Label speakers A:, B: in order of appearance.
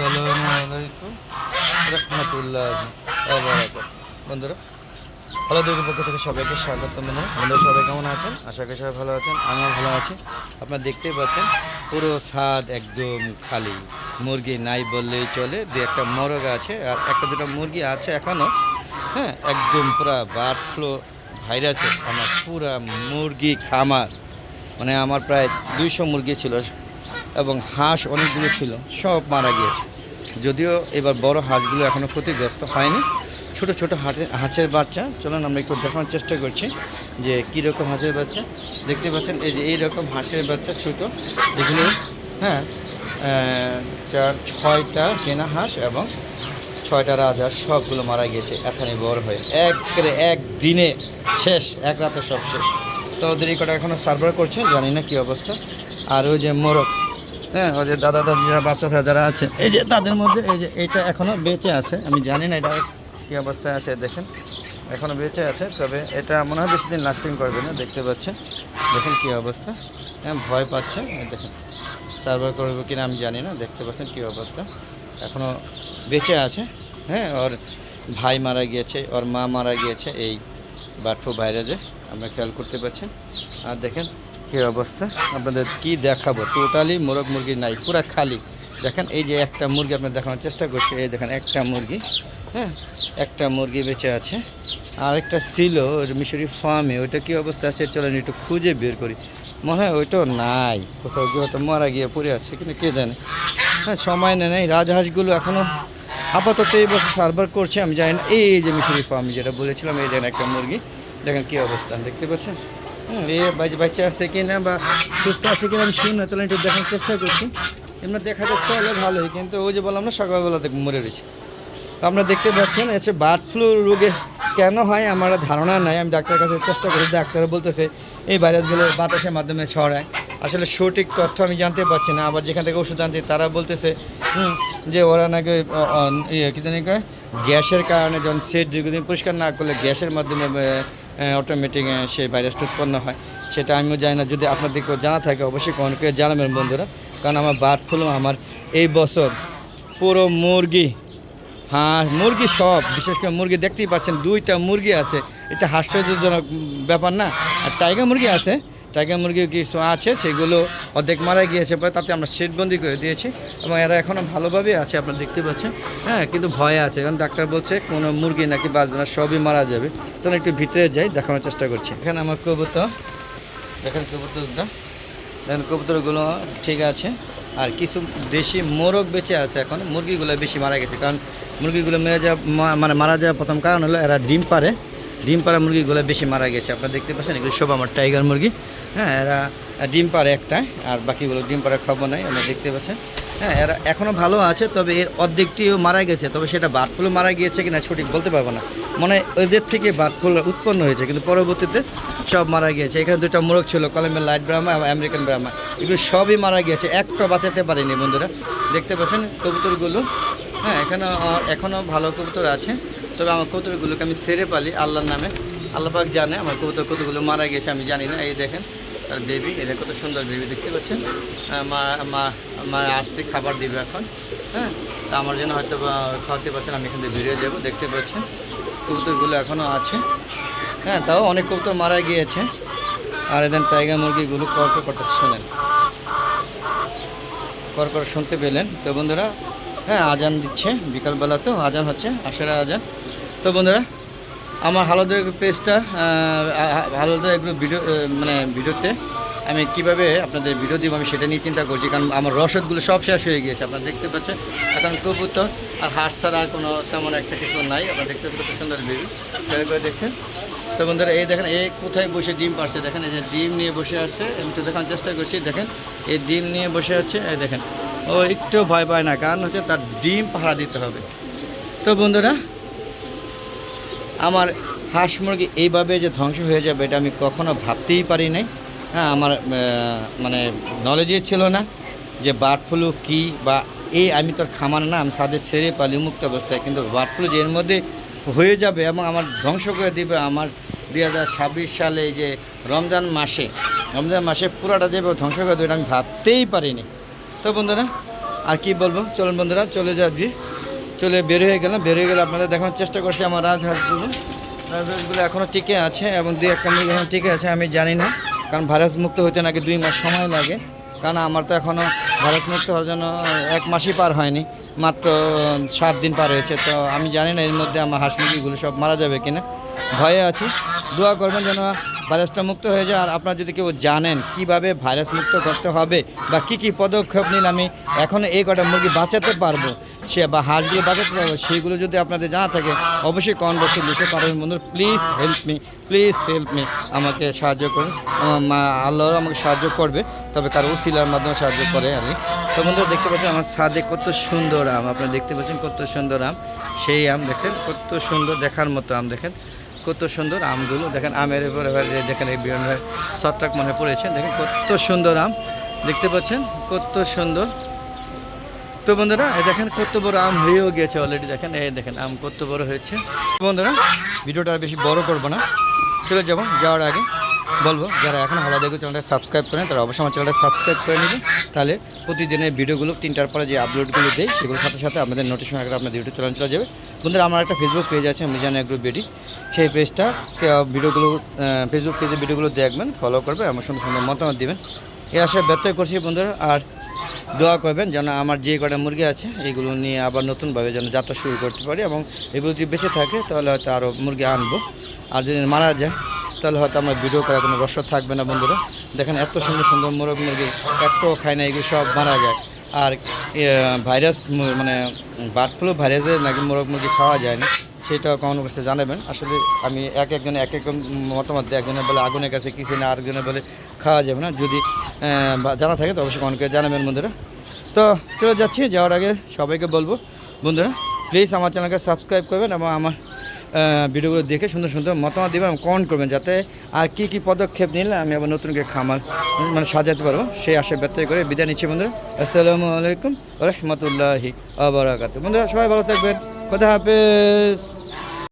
A: আসসালামু আলাইকুম। রহমতুল্লাহ বন্ধুরা ভালো দুর্গের পক্ষ থেকে সবাইকে স্বাগত বন্ধুরা বন্ধুরা সবাই কেমন আছেন? আশা করি সবাই ভালো আছেন, আমিও ভালো আছি। আপনারা দেখতেই পাচ্ছেন, পুরো ছাদ একদম খালি। মুরগি নাই বললেই চলে, দু একটা মরগ আছে, আর একটা দুটো মুরগি আছে এখনও হ্যাঁ একদম পুরা বার্ড ফ্লু ভাইরাসে, আমার পুরা মুরগি খামার। মানে আমার প্রায় দুইশো মুরগি ছিল, এবং হাঁস অনেকগুলো ছিল, সব মারা গিয়েছে। যদিও এবার বড় হাঁসগুলো এখনও ক্ষতিগ্রস্ত হয়নি। ছোট ছোট হাঁসের হাঁসের বাচ্চা। চলুন আমরা একটু দেখানোর চেষ্টা করছি যে কীরকম হাঁসের বাচ্চা। দেখতে পাচ্ছেন, এই যে এইরকম হাঁসের বাচ্চা ছোটো। এগুলো হ্যাঁ চার, ছয়টা চেনা হাঁস এবং ছয়টা রাজহাঁস সবগুলো মারা গিয়েছে এখানে বড় হয়ে। এক এক দিনে শেষ, এক রাতে সব শেষ। তো ওদের এই কটা এখনও সার্ভার করছে, জানি না কী অবস্থা। আর ওই যে মোরগ। হ্যাঁ ওই যে দাদা দাদি যারা বাচ্চা যারা আছে, এই যে তাদের মধ্যে, এই যে এটা এখনও বেঁচে আছে। আমি জানি না এটা কী অবস্থায় আছে, দেখেন। এখনও বেঁচে আছে, তবে এটা মনে হয় বেশি দিন লাস্টিং করবে না, দেখতে পাচ্ছেন। দেখেন কী অবস্থা। হ্যাঁ ভয় পাচ্ছে। দেখেন সার্ভার করবে কিনা আমি জানি না, দেখতে পাচ্ছেন কী অবস্থা। এখনও বেঁচে আছে। হ্যাঁ ওর ভাই মারা গিয়েছে, ওর মা মারা গিয়েছে, এই বার্ডফ্লু ভাইরাসে, আমরা খেয়াল করতে পারছেন আর দেখেন কী অবস্থা। আপনাদের কি দেখাবো? টোটালি মোরগ মুরগি নাই, পুরা খালি। দেখেন, এই যে একটা মুরগি আপনার দেখানোর চেষ্টা করছি, এই দেখেন একটা মুরগি হ্যাঁ? একটা মুরগি বেঁচে আছে। আর একটা ছিল মিশরি ফার্মে, ওইটা কী অবস্থা আছে চলেন একটু খুঁজে বের করি। মনে হয় ওইটাও নাই, কোথাও গিয়ে হয়তো মারা গিয়ে পড়ে আছে কিন্তু কে জানে। হ্যাঁ সময় নেই, নাই, রাজহাঁসগুলো এখনও আপাতত এই বছর সার্ভার করছে, আমি জানি না। এই যে মিশরি ফার্ম যেটা বলেছিলাম, এই দেখেন একটা মুরগি, দেখেন কী অবস্থা, দেখতে পাচ্ছেন? বাচ্চা আছে কি না বা সুস্থ আছে কি না আমি শুনি না চলেন একটু দেখার চেষ্টা করছি। এমনি দেখা যাচ্ছে হলে ভালোই, কিন্তু ওই যে বললাম না সকালবেলা দেখ মরে রয়েছে। আপনারা দেখতে পাচ্ছেন হচ্ছে বার্ড ফ্লু রোগে কেন হয় আমার ধারণা নাই, আমি ডাক্তারের কাছে চেষ্টা করি, ডাক্তার বলতেছে, এই ভাইরাসগুলো বাতাসের মাধ্যমে ছড়ায়। আসলে সঠিক তথ্য আমি জানতে পারছি না, আবার যেখান থেকে ওষুধ আনছি, তারা বলতেছে যে ওরা নাকি ইয়ে কী জানি কয়, গ্যাসের কারণে যখন সেট দীর্ঘদিন পরিষ্কার না করলে গ্যাসের মাধ্যমে অটোমেটিক সেই ভাইরাসটা উৎপন্ন হয়। সেটা আমিও জানি না, যদি আপনাদের কেউ জানা থাকে, অবশ্যই কমেন্ট করে জানাবেন বন্ধুরা। কারণ আমার বার্ড ফ্লু আমার এই বছর পুরো মুরগি, হাঁস, মুরগি সব, বিশেষ করে মুরগি দেখতেই পাচ্ছেন, দুইটা মুরগি আছে। এটা হাস্যজনক ব্যাপার না, আর টাইগার মুরগি আছে টাইগার মুরগি কিছু আছে, সেগুলো অর্ধেক মারা গিয়েছে, পরে তাতে আমরা সেটবন্দি করে দিয়েছি এবং এরা এখনও ভালোভাবে আছে, আপনারা দেখতে পাচ্ছেন। হ্যাঁ কিন্তু ভয়ে আছে, কারণ ডাক্তার বলছে কোনো মুরগি নাকি বাঁচবে না, সবই মারা যাবে। চলুন একটু ভিতরে যাই, দেখানোর চেষ্টা করছি। এখানে আমার কবুতর। দেখেন কবুতরটা। দেখেন কবুতরগুলো ঠিক আছে। আর কিছু দেশি মোরগ বেঁচে আছে এখন, মুরগিগুলো বেশি মারা গেছে, কারণ মুরগিগুলো মেরে যাওয়া মানে মারা যাওয়ার প্রথম কারণ হলো এরা ডিম পারে ডিম পাড়া মুরগিগুলো বেশি মারা গেছে, আপনারা দেখতে পাচ্ছেন, এগুলো সব আমার টাইগার মুরগি। হ্যাঁ এরা ডিম পারে একটা, আর বাকিগুলো ডিম পাড়ার খবর নাই, আমরা দেখতে পাচ্ছেন। হ্যাঁ এরা এখনও ভালো আছে, তবে এর অর্ধেকটিও মারা গেছে, তবে সেটা বার্ডফ্লু মারা গিয়েছে কিনা সঠিক বলতে পারব না। মানে ওদের থেকে বার্ডফ্লু উৎপন্ন হয়েছে, কিন্তু পরবর্তীতে সব মারা গিয়েছে। এখানে দুটো মোরগ ছিল, কলমের লাইট ব্রাহ্মা এবং আমেরিকান ব্রাহ্মা। এগুলো সবই মারা গিয়েছে, একটা বাঁচাতে পারেনি বন্ধুরা। দেখতে পাচ্ছেন কবুতরগুলো। হ্যাঁ এখানে এখনও ভালো কবুতর আছে, তবে আমার কবুতরগুলোকে আমি সেরে পালি, আল্লাহর নামে। আল্লাহ পাক জানে আমার কবুতর কতগুলো মারা গেছে আমি জানি না, এই দেখেন। তার বেবি এদের কত সুন্দর বেবি দেখতে পাচ্ছেন? মা মা মা আসছে, খাবার দিবে এখন হ্যাঁ? তা আমার জন্য হয়তো খাওয়াতে পারছেন, আমি এখান থেকে বেরিয়ে যাব, দেখতে পাচ্ছেন? কবুতরগুলো এখনও আছে হ্যাঁ? তাও অনেক কবুতর মারা গিয়েছে। আর এদের টাইগার মুরগিগুলো কর্ক করতে শোনেন। কর করে শুনতে পেলেন। তো বন্ধুরা হ্যাঁ আজান দিচ্ছে, বিকালবেলা তো আজান হচ্ছে, আশেরা আজান। তো বন্ধুরা আমার হালদের পেজটা হালদের এগুলো ভিডিও মানে ভিডিওতে আমি কীভাবে আপনাদের ভিডিও দিব আমি সেটা নিয়ে চিন্তা করছি, কারণ আমার রসদগুলো সব শেষ হয়ে গিয়েছে, আপনারা দেখতে পাচ্ছেন। এখন কবুতর আর হাঁস ছাড়া কোনো তেমন একটা কিছু নাই, আপনারা দেখতে কত সুন্দর বেবি খেয়াল করে দেখছেন? তো বন্ধুরা, এই দেখেন, এই কোথায় বসে ডিম পারছে দেখেন, এই যে ডিম নিয়ে বসে আছে, আমি তো দেখানোর চেষ্টা করছি, দেখেন, এই ডিম নিয়ে বসে আছে, এই দেখেন, ও একটু ভয় পায় না, কারণ হচ্ছে তার ডিম পাহারা দিতে হবে। তো বন্ধুরা আমার হাঁস মুরগি এইভাবে যে ধ্বংস হয়ে যাবে এটা আমি কখনো ভাবতেই পারি নাই। হ্যাঁ আমার মানে নলেজই ছিল না যে বার্ড ফ্লু কী বা এই আমি তো খামার না, আমি সাদের ছেড়ে পালি মুক্ত অবস্থায়, কিন্তু বার্ড ফ্লু যে এর মধ্যে হয়ে যাবে এবং আমার ধ্বংস করে দিবে আমার দুই হাজার ছাব্বিশ সালে যে রমজান মাসে রমজান মাসে পুরাটা যে ধ্বংস করে দেবে এটা আমি ভাবতেই পারিনি। তো বন্ধুরা, আর কি বলব? চলুন বন্ধুরা, চলে যাবি চলে বের হয়ে গেলাম। বের হয়ে গেলে আপনাদের দেখানোর চেষ্টা করছি আমার রাজহাঁসগুলো রাজহাঁসগুলো এখনও টিকে আছে এবং দুই একটা মুরগি এখন টিকে আছে, আমি জানি না। কারণ ভাইরাস মুক্ত হতে নাকি দুই মাস সময় লাগে। কারণ আমার তো এখনও ভাইরাস মুক্ত হওয়ার জন্য এক মাসই পার হয়নি। মাত্র সাত দিন পার হয়েছে। তো আমি জানি না এর মধ্যে আমার হাঁস মুরগিগুলো সব মারা যাবে কিনা। ভয়ে আছি। দোয়া করবেন যেন ভাইরাসটা মুক্ত হয়ে যায়। আর আপনারা যদি কেউ জানেন কীভাবে ভাইরাস মুক্ত করতে হবে বা কি কি পদক্ষেপ নিলে আমি এখন এই কটা মুরগি বাঁচাতে পারব সে বা হাঁসগুলো বাঁচাতে পারব সেইগুলো যদি আপনাদের জানা থাকে, অবশ্যই কমেন্ট বক্সে লিখে পারবেন বন্ধু please help me please help me আমাকে সাহায্য করুন। আল্লাহ আমাকে সাহায্য করবে, তবে কারও উসিলার মাধ্যমে সাহায্য করে আর। তো বন্ধুরা, দেখতে পাচ্ছেন আমার ছাদে কত সুন্দর আম। আপনারা দেখতে পাচ্ছেন কত সুন্দর আম। সেই আম দেখেন, কত সুন্দর দেখার মতো আম দেখেন। কত সুন্দর আমগুলো দেখেন, আমের উপরে দেখেন এই বিভিন্ন শটটাক মনে পড়েছে। দেখেন কত সুন্দর আম। দেখতে পাচ্ছেন কত সুন্দর। তো বন্ধুরা দেখেন কত বড় আম হয়েও গেছে অলরেডি দেখেন, এই দেখেন, আম কত বড় হয়েছে। বন্ধুরা, ভিডিওটা আর বেশি বড় করব না। চলে যাব, যাওয়ার আগে বলব, যারা এখন হাওয়া দেখবে, চ্যানেলটা সাবস্ক্রাইব করেন তারা অবশ্যই আমার চ্যানেলটা সাবস্ক্রাইব করে নেবেন তাহলে প্রতিদিনের ভিডিওগুলো তিনটার পরে যে আপলোডগুলো দেয় সেগুলোর সাথে সাথে আপনাদের নোটিফিকেশন আগে আপনাদের ইউটিউব চ্যানেল চলে যাবে। বন্ধুরা, আমার একটা ফেসবুক পেজ আছে, মিজান এগ্রো বেডি। সেই পেজটা ভিডিওগুলো ফেসবুক পেজে ভিডিওগুলো দেখবেন ফলো করবে, আমার সুন্দর সুন্দর মতামত দিবেন। এ আশায় ব্যর্থ করছি বন্ধুরা, আর দোয়া করবেন যেন আমার যে কটা মুরগি আছে, এগুলো নিয়ে আবার নতুনভাবে যেন যাত্রা শুরু করতে পারি এবং এগুলো যদি বেঁচে থাকে, তাহলে হয়তো আরও মুরগি আনব। আর যদি মারা যায়, তাহলে হয়তো আমার ভিডিও করার কোনো রস থাকবে না বন্ধুরা। দেখেন এত সুন্দর সুন্দর মোরগ মুরগি, এত খায় না, এগুলো সব মারা যায়। আর ভাইরাস মানে বার্ড ফ্লু ভাইরাসে নাকি মোরগ মুরগি খাওয়া যায় না সেটা কখনো কাছে জানাবেন। আসলে আমি এক একজনে এক এক মতামত দিই একজনে বলে, আগুনের কাছে কিছু না আরেকজনে বলে খাওয়া যাবে না। যদি জানা থাকে তো অবশ্যই করে জানাবেন বন্ধুরা। তো চলে যাচ্ছি, যাওয়ার আগে সবাইকে বলব, বন্ধুরা প্লিজ আমার চ্যানেলকে সাবস্ক্রাইব করবেন এবং আমার ভিডিওগুলো দেখে সুন্দর সুন্দর মতামত দেবেন কমেন্ট করবেন যাতে আর কি কি পদক্ষেপ নিলে আমি আবার নতুন করে খামার মানে সাজাতে পারব। সেই আশা ব্যর্থ করে বিদায় নিচ্ছি বন্ধুরা। আসসালামু আলাইকুম রহমতুল্লাহি আবরাকাত বন্ধুরা, সবাই ভালো থাকবেন। কথা হাফেজ।